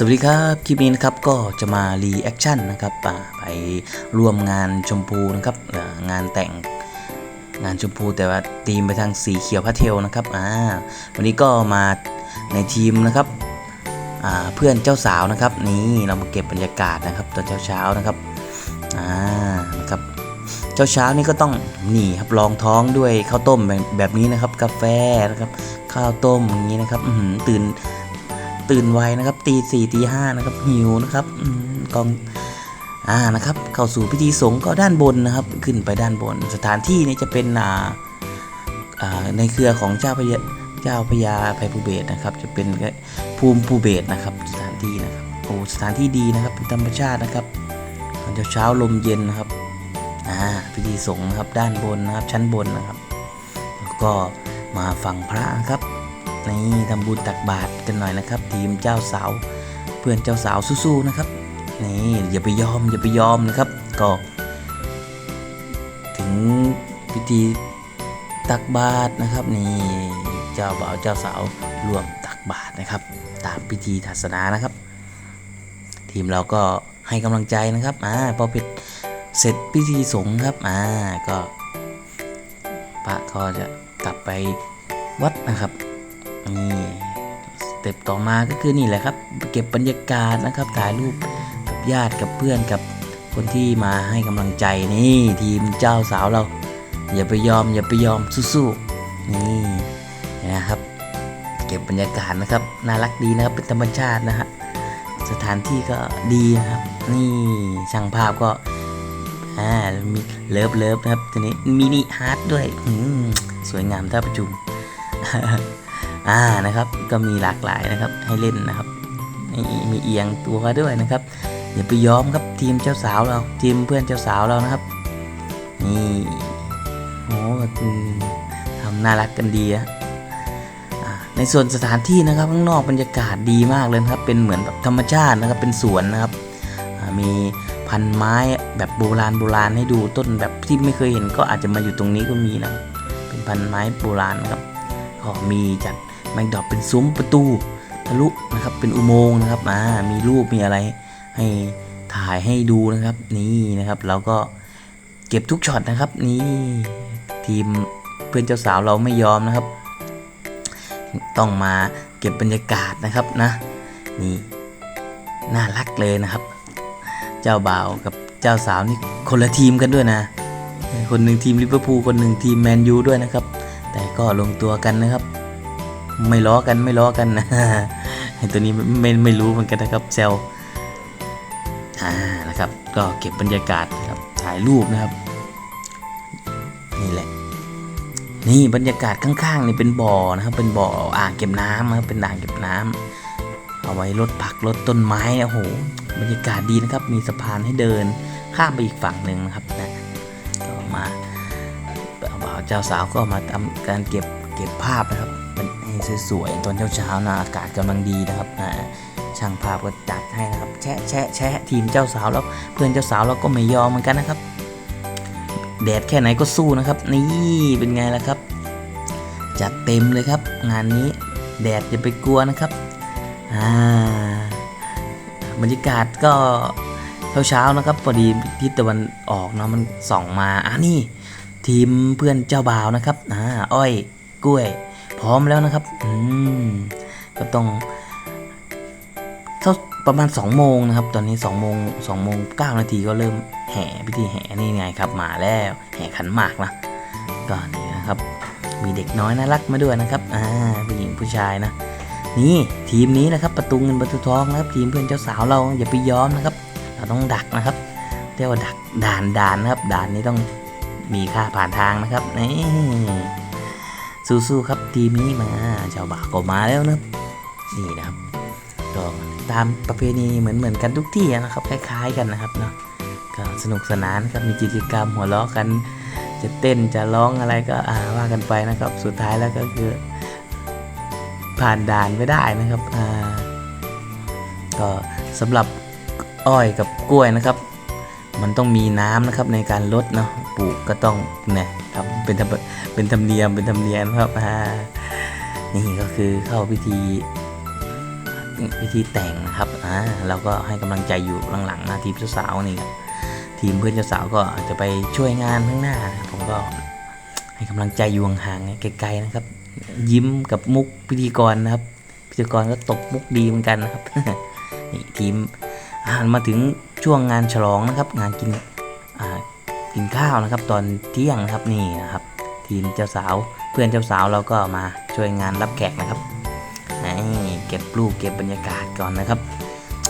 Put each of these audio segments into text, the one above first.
สวัสดีครับ คลิปนี้นะครับก็จะมารีแอคชั่นนะครับไปร่วมงานชมพูนะครับงานแต่งงานชมพูแต่ว่าธีมไปทางสีเขียวพาเทลนะครับอ่าวันนี้ก็มาในทีมนะครับเพื่อนเจ้าสาวนะครับ นี่เรามาเก็บบรรยากาศนะครับ ตอนเช้าๆนะครับอ่านะครับเช้าเช้าๆนี่ก็ต้องนี่ครับรองท้องด้วยข้าวต้มแบบนี้นะครับ กาแฟนะครับ ข้าวต้มอย่างนี้นะครับตื่น ตื่นไวนะครับตีสี่ตีห้านะครับหิวนะครับอกองอ่านะครับ เข้าสู่พิธีสงฆ์ก็ด้านบนนะครับ ขึ้นไปด้านบนสถานที่นี้จะเป็นอ่าอ่าในเครือของเจ้าพญาเจ้าพญาภัยภูเบศนะครับ จะเป็นภูมิภูเบศนะครับ สถานที่นะครับโอ้สถานที่ดีนะครับเป็นธรรมชาตินะครับตอนเช้าๆลมเย็นนะครับอ่าพิธีสงฆ์นะครับด้านบนนะครับชั้นบนนะครับ แล้วก็มาฟังพระนะครับ นี่ทำบุญตักบาตรกันหน่อยนะครับ ทีมเจ้าสาวเพื่อนเจ้าสาวสู้ๆนะครับนี่อย่าไปยอมอย่าไปยอมนะครับ ก็ ถึงพิธีตักบาตรนะครับ นี่เจ้าบ่าวเจ้าสาวร่วมตักบาตรนะครับ ตามพิธีศาสนานะครับ ทีมเราก็ให้กำลังใจนะครับอ่าพอปิดเสร็จพิธีสงฆ์ครับอ่าก็พระก็จะกลับไปวัดนะครับ นี่สเต็ปต่อมาก็คือนี่แหละครับ เก็บบรรยากาศนะครับ ถ่ายรูปกับญาติกับเพื่อนกับคนที่มาให้กำลังใจนี่ทีมเจ้าสาวเรา อย่าไปยอม อย่าไปยอมสู้ๆนี่นะครับเก็บบรรยากาศนะครับน่ารักดีนะครับเป็นธรรมชาตินะฮะสถานที่ก็ดีนะครับ นี่ช่างภาพก็อ่ามีเลิฟเลิฟนะครับทีนี้มินิฮาร์ดด้วยอืสวยงามท่าประชุม อ่านะครับ ก็มีหลากหลายนะครับให้เล่นนะครับมีเอียงตัวด้วยนะครับอย่าไปยอมครับทีมเจ้าสาวเราทีมเพื่อนเจ้าสาวเรานะครับนี่โอ้อืมทำน่ารักกันดีอะในส่วนสถานที่นะครับข้างนอกบรรยากาศดีมากเลยครับ เป็นเหมือนแบบธรรมชาตินะครับเป็นสวนนะครับมีพันไม้แบบโบราณโบราณให้ดูต้นแบบที่ไม่เคยเห็นก็อาจจะมาอยู่ตรงนี้ก็มีนะเป็นพันไม้โบราณนะครับก็มีจัด แมงดอกเป็นซุ้มประตูทะลุนะครับเป็นอุโมงค์นะครับอ่ามีรูปมีอะไรให้ถ่ายให้ดูนะครับ นี่นะครับเราก็เก็บทุกช็อตนะครับ นี่ทีมเพื่อนเจ้าสาวเราไม่ยอมนะครับ ต้องมาเก็บบรรยากาศนะครับนะนี่น่ารักเลยนะครับ เจ้าบ่าวกับเจ้าสาวนี่คนละทีมกันด้วยนะ คนหนึ่งทีมลิเวอร์พูลคนหนึ่งทีมแมนยูด้วยนะครับ แต่ก็ลงตัวกันนะครับ ไม่ล้อกันไม่ล้อกันนะตัวนี้ไม่ไม่รู้เหมือนกันนะครับเซลอ่านะครับ ก็เก็บบรรยากาศครับถ่ายรูปนะครับ นี่แหละ นี่บรรยากาศข้างๆนี่เป็นบ่อนะครับ เป็นบ่ออ่างเก็บน้ำนะครับเป็นอ่างเก็บน้ำเอาไว้รถผักรถต้นไม้นะโอ้โหบรรยากาศดีนะครับ มีสะพานให้เดินข้ามไปอีกฝั่งหนึ่งนะครับนะก็มาบ่าวเจ้าสาวก็มาทำการเก็บเก็บภาพนะครับ ให้สวยๆตอนเช้าๆนะอากาศกำลังดีนะครับนะช่างภาพก็จัดให้นะครับ แชะแชะแชะทีมเจ้าสาวแล้วเพื่อนเจ้าสาวเราก็ไม่ยอมเหมือนกันนะครับ แดดแค่ไหนก็สู้นะครับ นี่เป็นไงล่ะครับจัดเต็มเลยครับ งานนี้แดดอย่าไปกลัวนะครับอ่าบรรยากาศก็เช้าๆนะครับพอดีทิศตะวันออกเนาะมันส่องมาอะนี่ ทีมเพื่อนเจ้าบ่าวนะครับอ่าอ้อยกล้วย พร้อมแล้วนะครับ อืมก็ต้องเท่าประมาณ2โมงนะครับ ตอนนี้2โมง2โมง9นาทีก็เริ่มแห่พิธีแห่นี่ไงครับ มาแล้วแห่ขันหมากนะก็นี่นะครับ มีเด็กน้อยน่ารักมาด้วยนะครับอ่าผู้หญิงผู้ชายนะ นี่ทีมนี้นะครับ ประตูเงินประตูทองนะครับ ทีมเพื่อนเจ้าสาวเราอย่าไปยอมนะครับ เราต้องดักนะครับเรียกว่าดักด่านด่านนะครับ ด่านนี้ต้องมีค่าผ่านทางนะครับนี่ สู้ๆครับทีมนี้มาชาวบ่าก็มาแล้วนะนี่นะครับก็ตามประเพณีเหมือนเหมือนกันทุกที่นะครับคล้ายๆกันนะครับเนาะก็สนุกสนานครับมีกิจกรรมหัวเราะกัน จะเต้นจะร้องอะไรก็อ่าว่ากันไปนะครับ สุดท้ายแล้วก็คือ ผ่านด่านไม่ได้นะครับอ่าก็สำหรับอ้อยกับกล้วยนะครับ มันต้องมีน้ำนะครับในการลดเนาะปลูกก็ต้องเนี่ย ครับ เป็นธรรมเป็นธรรมเนียมเป็นธรรมเนียมครับอ่านี่ก็คือเข้าพิธีวิธีแต่งครับอ่าเราก็ให้กำลังใจอยู่หลังๆนะทีมเจ้าสาวนี่ทีมเพื่อนเจ้าสาวก็อาจจะไปช่วยงานข้างหน้านผมก็ให้กำลังใจอยู่ห่างๆไกลๆนะครับ ยิ้มกับมุกพิธีกรนะครับ พิธีกรก็ตบมุกดีเหมือนกันนะครับนี่ทีมอ่านมาถึงช่วงงานฉลองนะครับ งานกินอ่า กินข้าวนะครับ ตอนเที่ยงนะครับนี่นะครับ ทีมเจ้าสาวเพื่อนเจ้าสาวเราก็มาช่วยงานรับแขกนะครับนี่เก็บรูปเก็บบรรยากาศก่อนนะครับ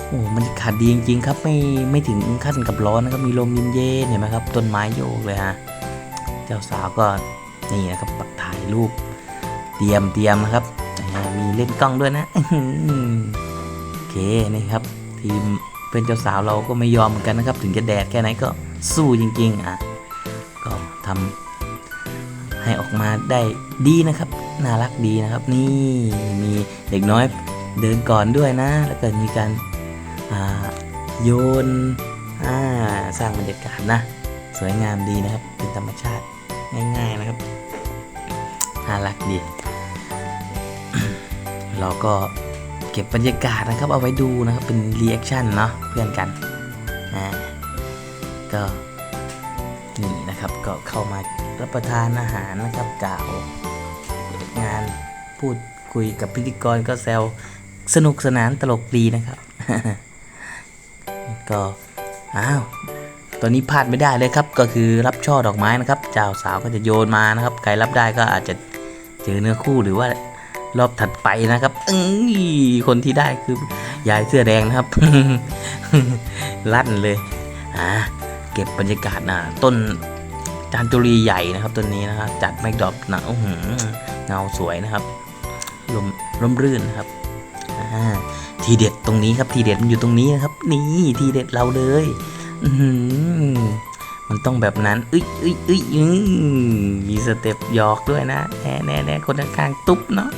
โอ้บรรยากาศดีจริงๆครับไม่ไม่ถึงขั้นกับร้อนนะครับมีลมเย็นๆเห็นไหมครับต้นไม้โยกเลยฮะเจ้าสาวก็นี่นะครับปักถ่ายรูป เตรียมเตรียมนะครับมีเล่นกล้องด้วยนะโอเคนี่ครับ ทีมเพื่อนเจ้าสาวเราก็ไม่ยอมเหมือนกันนะครับ ถึงจะแดดแค่ไหนก็ สู้จริงๆอะก็ทำให้ออกมาได้ดีนะครับ น่ารักดีนะครับ นี่มีเด็กน้อยเดินก่อนด้วยนะ แล้วก็มีการโยนสร้างบรรยากาศนะ สวยงามดีนะครับ เป็นธรรมชาติง่าย ๆนะครับน่ารักดี เราก็เก็บบรรยากาศนะครับเอาไว้ดูนะครับ เป็นรีแอคชั่นเนาะเพื่อนกันอ่า ก็นี่นะครับก็เข้ามารับประทานอาหารนะครับกล่าวงานพูดคุยกับพิธีกรก็แซวสนุกสนานตลกดีนะครับ ก็อ้าวตอนนี้พลาดไม่ได้เลยครับ ก็คือรับช่อดอกไม้นะครับเจ้าสาวก็จะโยนมานะครับใครรับได้ก็อาจจะเจอเนื้อคู่หรือว่ารอบถัดไปนะครับเอ้ยคนที่ได้คือยายเสื้อแดงนะครับ ลั่นเลยอ่า ก็บบรรยากาศนะต้นจานจุรีใหญ่นะครับต้นนี้นะครับจัดไมค์ดอปนะอื้อหือเงาสวยนะครับลมลมรื่นนะครับทีเด็ดตรงนี้ครับทีเด็ดมันอยู่ตรงนี้นะครับ นี่ทีเด็ดเราเลยมันต้องแบบนั้นเอ้ยเอ้ยเอ้ยอื้อมีสเต็ปหยอกด้วยนะแน่แน่แน่คนข้างๆตุ๊บเนาะ